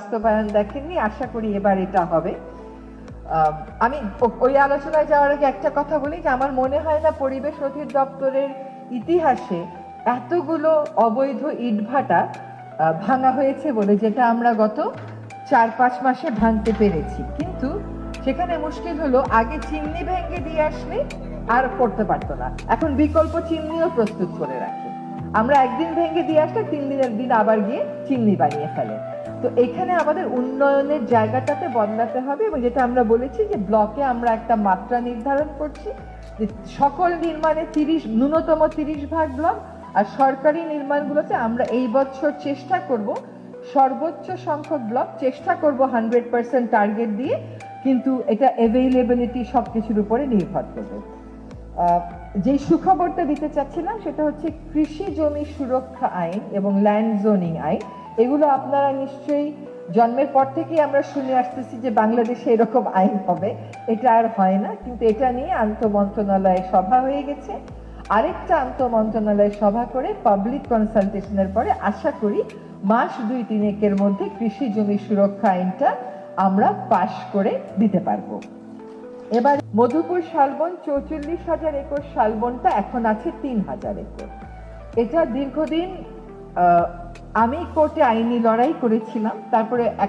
বাস্তবায়ন দেখেননি, আশা করি এবার এটা হবে। আমি ওই আলোচনায় যাওয়ার আগে একটা কথা বলি যে আমার মনে হয় না পরিবেশ অধিদপ্তরের ইতিহাসে এতগুলো অবৈধ ইটভাটা ভাঙা হয়েছে বলে যেটা আমরা গত চার পাঁচ মাসে ভাঙতে পেরেছি। কিন্তু সেখানে মুশকিল হলো আগে চিমনি ভেঙে দিয়ে আসলে আর করতে পারতো না। এখন বিকল্প চিমনিও প্রস্তুত করে রাখে। আমরা একদিন ভেঙে দিয়ে আসলে তিন দিনের দিন আবার গিয়ে চিমনি বানিয়ে ফেলে। তো এখানে আমাদের উন্নয়নের জায়গাটাতে বদলাতে হবে এবং যেটা আমরা বলেছি যে ব্লকে আমরা একটা মাত্রা নির্ধারণ করছি, যে সকল নির্মাণে তিরিশ, ন্যূনতম তিরিশ ভাগ ব্লক আর সরকারি নির্মাণগুলোতে আমরা এই বছর চেষ্টা করব, সর্বোচ্চ সংখ্যক ব্লক চেষ্টা করব হান্ড্রেড পার্সেন্ট টার্গেট দিয়ে, কিন্তু এটা অ্যাভেইলেবিলিটি সব কিছুর উপরে নির্ভর করবে। যে সুখবরটা দিতে চাচ্ছিলাম সেটা হচ্ছে কৃষি জমি সুরক্ষা আইন এবং ল্যান্ড জোনিং আইন। এগুলো আপনারা নিশ্চয়ই জন্মের পর থেকেই আমরা শুনে আসতেছি যে বাংলাদেশে এরকম আইন হবে। এটা আর হয় না, কিন্তু এটা নিয়ে আন্ত মন্ত্রণালয়ে সভা হয়ে গেছে। আরেকটা আন্তঃ মন্ত্রণালয়ে সভা করে পাবলিক কনসালটেশনের পরে আশা করি মাস দুই তিনেকের মধ্যে কৃষি জমি সুরক্ষা আইনটা আমরা পাশ করে দিতে পারব। এবার মধুপুর শালবন চৌচল্লিশ হাজার একর শালবনটা এখন আছে তিন হাজার একর। এটা দীর্ঘদিন আমি কোর্টে আইনি লড়াই করেছিলাম, তারপরে